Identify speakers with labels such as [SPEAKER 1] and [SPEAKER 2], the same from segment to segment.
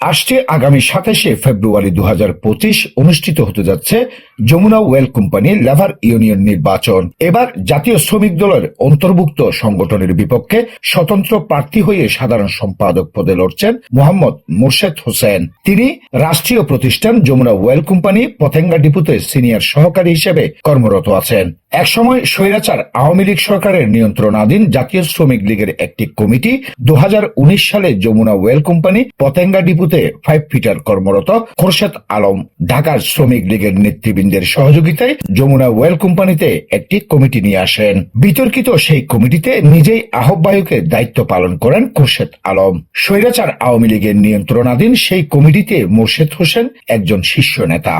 [SPEAKER 1] আসছে আগামী সাতাশে ফেব্রুয়ারি দু হাজার পঁচিশ অনুষ্ঠিত হতে যাচ্ছে Jamuna oil company labour union নির্বাচন। এবার জাতীয় শ্রমিক দলের অন্তর্ভুক্ত সংগঠনের বিপক্ষে স্বতন্ত্র প্রার্থী হয়ে সাধারণ সম্পাদক পদে লড়ছেন মোহাম্মদ মোর্শেদ হোসেন। তিনি রাষ্ট্রীয় প্রতিষ্ঠান যমুনা ওয়েল কোম্পানি পতেঙ্গা ডিপুতে সিনিয়র সহকারী হিসেবে কর্মরত আছেন। একসময় স্বৈরাচার আওয়ামী লীগ সরকারের নিয়ন্ত্রণাধীন জাতীয় শ্রমিক লীগের একটি কমিটি দু হাজার উনিশ সালে যমুনা ওয়েল কোম্পানি পতেঙ্গা ডিপুতে ফাইভ ফিটার কর্মরত খোরশেদ আলম, ঢাকার শ্রমিক লীগের নেতৃবৃন্দের সহযোগিতায় যমুনা ওয়েল কোম্পানিতে একটি কমিটি নিয়ে আসেন। বিতর্কিত সেই কমিটিতে নিজেই আহ্বায়কের দায়িত্ব পালন করেন খোরশেদ আলম। স্বৈরাচার আওয়ামী লীগের নিয়ন্ত্রণাধীন সেই কমিটিতে মোর্শেদ হোসেন একজন শীর্ষ নেতা।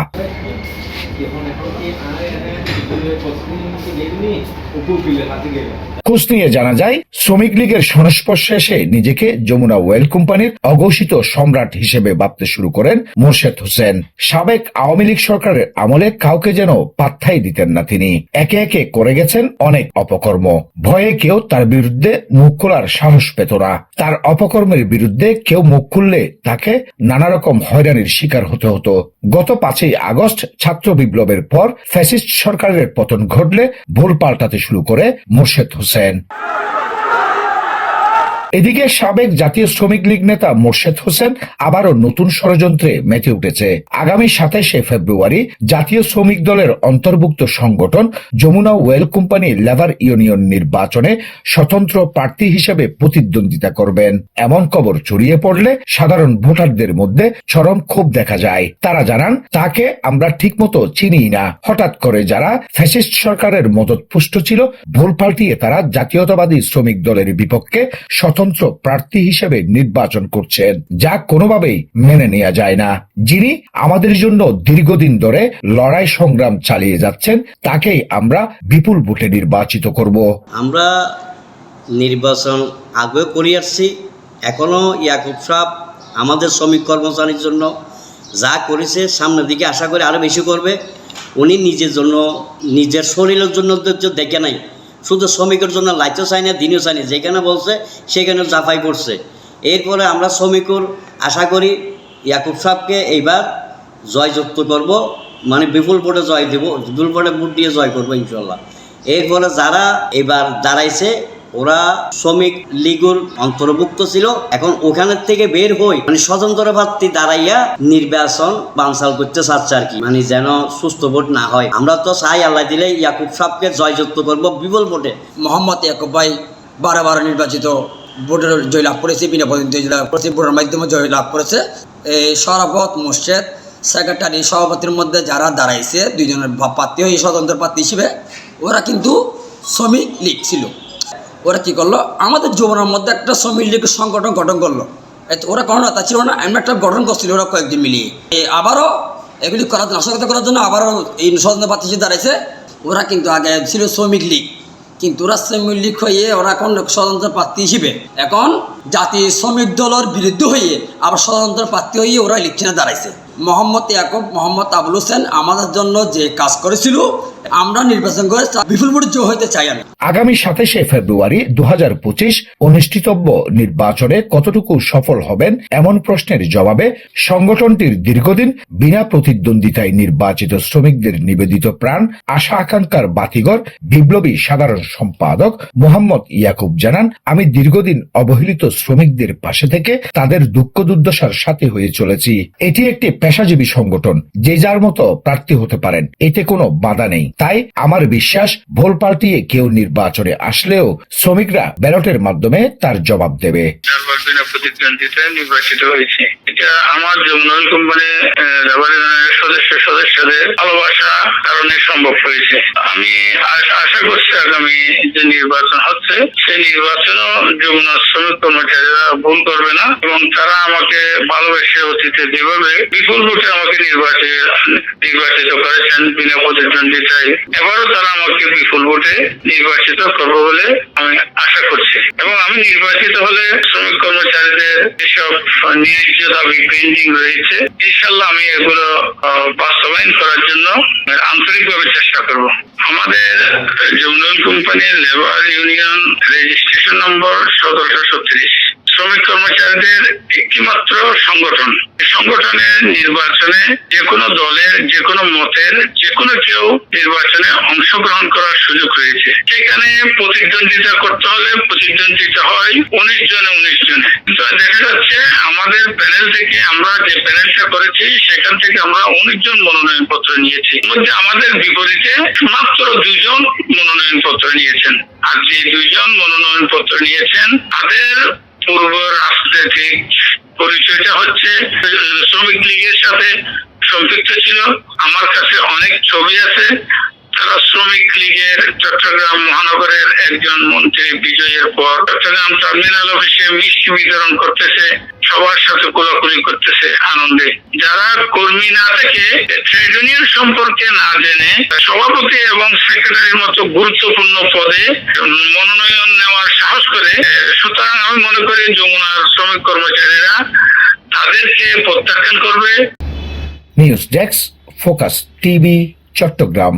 [SPEAKER 1] খোঁজ নিয়ে জানা যায়, শ্রমিক লীগের সংস্পর্শে এসে নিজেকে যমুনা ওয়েল কোম্পানির অঘোষিত সম্রাট হিসেবে ভাবতে শুরু করেন মোর্শেদ হোসেন। সাবেক আওয়ামী লীগ সরকারের আমলে কাউকে যেন পাত্তাই দিতেন না তিনি। একে একে করে গেছেন অনেক অপকর্ম। ভয়ে কেউ তার বিরুদ্ধে মুখ খোলার সাহস পেত না। তার অপকর্মের বিরুদ্ধে কেউ মুখ খুললে তাকে নানা রকম হয়রানির শিকার হতে হতো। গত পাঁচই আগস্ট ছাত্র বিপ্লবের পর ফ্যাসিস্ট সরকারের পতন ঘটলে ভুল পাল্টাতে শুরু করে মোর্শেদ হোসেন। এদিকে সাবেক জাতীয় শ্রমিক লীগ নেতা মোর্শেদ হোসেন আবারও নতুন ষড়যন্ত্রে মেতে উঠেছে। আগামী সাতাশে ফেব্রুয়ারি জাতীয় শ্রমিক দলের অন্তর্ভুক্ত সংগঠন Jamuna oil company labour union নির্বাচনে স্বতন্ত্র প্রার্থী হিসেবে প্রতিদ্বন্দ্বিতা করবেন। এমন খবর ছড়িয়ে পড়লে সাধারণ ভোটারদের মধ্যে চরম ক্ষোভ দেখা যায়। তারা জানান, তাকে আমরা ঠিকমতো চিনি না। হঠাৎ করে যারা ফ্যাসিস্ট সরকারের মদত পুষ্ট ছিল, ভুল পাল্টিয়ে তারা জাতীয়তাবাদী শ্রমিক দলের বিপক্ষে স্বতন্ত্র প্রার্থী হিসেবে নির্বাচন করছেন, যা কোনোভাবেই মেনে নেওয়া যায় না। যিনি আমাদের জন্য দীর্ঘদিন ধরে লড়াই সংগ্রাম চালিয়ে যাচ্ছেন, তাকেই আমরা বিপুল ভোটে নির্বাচিত করব।
[SPEAKER 2] আমরা নির্বাচন আগেও করে আসছি এখনও ইয়াকুব সাহ আমাদের শ্রমিক কর্মচারীর জন্য যা করেছে সামনের দিকে আশা করে আরও বেশি করবে। উনি নিজের জন্য, নিজের শরীরের জন্য দেখে নাই। শুধু শ্রমিকের জন্য লাইটও চাই না, দিনও চাই না যেখানে বলছে সেখানে জাফাই করছে। এরপরে আমরা শ্রমিকর আশা করি ইয়াকুব সাহকে এইবার জয়যুক্ত করব মানে বিপুল ভোটে জয় দেব, বিপুল ভোটে ভোট দিয়ে জয় করব ইনশাল্লাহ এরপরে যারা এবার দাঁড়াইছে ওরা শ্রমিক লীগের অন্তর্ভুক্ত ছিল। এখন ওখানের থেকে বের হই মানে স্বতন্ত্র প্রার্থী দাঁড়াইয়া নির্বাচন বানসাল করতে চাচ্ছে আর কি। মানে যেন সুস্থ ভোট না হয়। আমরা তো চাই আল্লাহ দিলে ইয়াকুব সাহকে জয়যুক্ত করব, বিপুল ভোটে।
[SPEAKER 3] মোহাম্মদ ইয়াকুব ভাই বারো বারো নির্বাচিত ভোটের জয় লাভ করেছে, বিনা প্রতিনিধি জয় লাভ করেছে, ভোটের মাধ্যমে জয় লাভ করেছে। এই সরাফত মোর্শেদ সেক্রেটারি সভাপতির মধ্যে যারা দাঁড়াইছে, দুইজনের প্রার্থী হয়ে স্বতন্ত্র প্রার্থী হিসেবে, ওরা কিন্তু শ্রমিক লীগ ছিল। ওরা কি করল? আমাদের যৌবনের মধ্যে একটা শ্রমিক লীগের সংগঠন গঠন করল। ওরা কোনো তা ছিল না, এমন একটা গঠন করছিল ওরা কয়েকদিন মিলিয়ে। আবারও এগুলি করার নাশকতা করার জন্য আবারও এই স্বতন্ত্র প্রার্থী হিসেবে দাঁড়াইছে। ওরা কিন্তু আগে ছিল শ্রমিক লীগ কিন্তু ওরা শ্রমিক লীগ হয়ে ওরা এখন স্বতন্ত্র প্রার্থী হিসেবে। এখন জাতীয় শ্রমিক দলের বিরুদ্ধে হয়ে আবার স্বতন্ত্র প্রার্থী হয়ে ওরা ইলেকশনে দাঁড়াইছে। মোহাম্মদ ইয়াকুব, মোহাম্মদ আবুল হোসেন আমাদের জন্য যে কাজ করেছিল আমরা নির্বাচন করে বিপুল ভোটে হইতে চাই আমি।
[SPEAKER 1] আগামী সাতাশে ফেব্রুয়ারি দু অনুষ্ঠিতব্য নির্বাচনে কতটুকু সফল হবেন এমন প্রশ্নের জবাবে সংগঠনটির দীর্ঘদিন বিনা প্রতিদ্বন্দ্বিতায় নির্বাচিত শ্রমিকদের নিবেদিত প্রাণ, আশা আকাঙ্ক্ষার বাতিঘর, বিপ্লবী সাধারণ সম্পাদক মোহাম্মদ ইয়াকুব জানান, আমি দীর্ঘদিন অবহেলিত শ্রমিকদের পাশে থেকে তাদের দুঃখ দুর্দশার সাথে হয়ে চলেছি। এটি একটি পেশাজীবী সংগঠন, যে যার মতো প্রার্থী হতে পারেন, এতে কোনো বাধা নেই। তাই আমার বিশ্বাস ভোল পাল্টিয়ে কেউ নির্বাচনে আসলেও শ্রমিকরা ব্যালটের মাধ্যমে তার জবাব দেবে।
[SPEAKER 4] চারবার বিনা প্রতিদ্বন্দ্বিতায় নির্বাচিত হয়েছে। এটা আমার যমুনাল কোম্পানি সদস্য সদস্যদের ভালোবাসা কারণে সম্ভব হয়েছে। আমি আশা করছি আগামী যে নির্বাচন হচ্ছে, সেই নির্বাচনও যমুনা শ্রমিক কর্মচারীরা ভুল করবে না এবং তারা আমাকে ভালোবেসে অতীতে যেভাবে বিপুল ভোটে আমাকে নির্বাচিত নির্বাচিত করেছেন, বিনা প্রতিদ্বন্দ্বিতায় এবারও তারা আমাকে বিপুল ভোটে নির্বাচিত করবে বলে আমি আশা করছি। এবং আমি নির্বাচিত হলে শ্রমিক কর্মচারীদের যেসব নিয়োজিত দাবি পেন্ডিং রয়েছে ইনশাল্লাহ আমি এগুলো বাস্তবায়ন করার জন্য আন্তরিকভাবে চেষ্টা করব। আমাদের যমুন কোম্পানির লেবার ইউনিয়ন রেজিস্ট্রেশন নম্বর সতেরোশো ছত্রিশ। শ্রমিক কর্মচারীদের একটিমাত্র সংগঠন। সংগঠনের নির্বাচনে যে কোনো দলের, যে কোনো মতের, যে কোনো কেউ নির্বাচনে অংশগ্রহণ করার সুযোগ রয়েছে সেখানে প্রতিদ্বন্দ্বিতা করতে হলে প্রতিদ্বন্দ্বিতা হয় উনিশ জনে উনিশ জনে। দেখা যাচ্ছে আমাদের প্যানেল থেকে আমরা যে প্যানেলটা করেছি, সেখান থেকে আমরা উনিশ জন মনোনয়ন পত্র নিয়েছি মধ্যে আমাদের বিপরীতে মাত্র দুইজন মনোনয়ন পত্র নিয়েছেন। আর যে দুইজন মনোনয়ন পত্র নিয়েছেন, তাদের পূর্ব রাজনৈতিক পরিচয়টা হচ্ছে, শ্রমিক লীগের সাথে সম্পৃক্ত ছিল। আমার কাছে অনেক ছবি আছে। তারা শ্রমিক লীগের চট্টগ্রাম মহানগরের একজন মন্ত্রী বিজয়ের পর চট্টগ্রাম টার্মিনাল অফিসে মিষ্টি বিতরণ করতেছে, সবার সাথে কোলাকুলি করতেছে আনন্দে। যারা কর্মী না থেকে ট্রেড ইউনিয়ন সম্পর্কে না জেনে, সভাপতি এবং সেক্রেটারির মতো গুরুত্বপূর্ণ পদে মনোনয়ন নেওয়ার সাহস করে আহ, সুতরাং আমি যমুনার শ্রমিক কর্মচারীরা তাদেরকে প্রত্যাখ্যান করবে।
[SPEAKER 1] News desk focus TV Chattogram.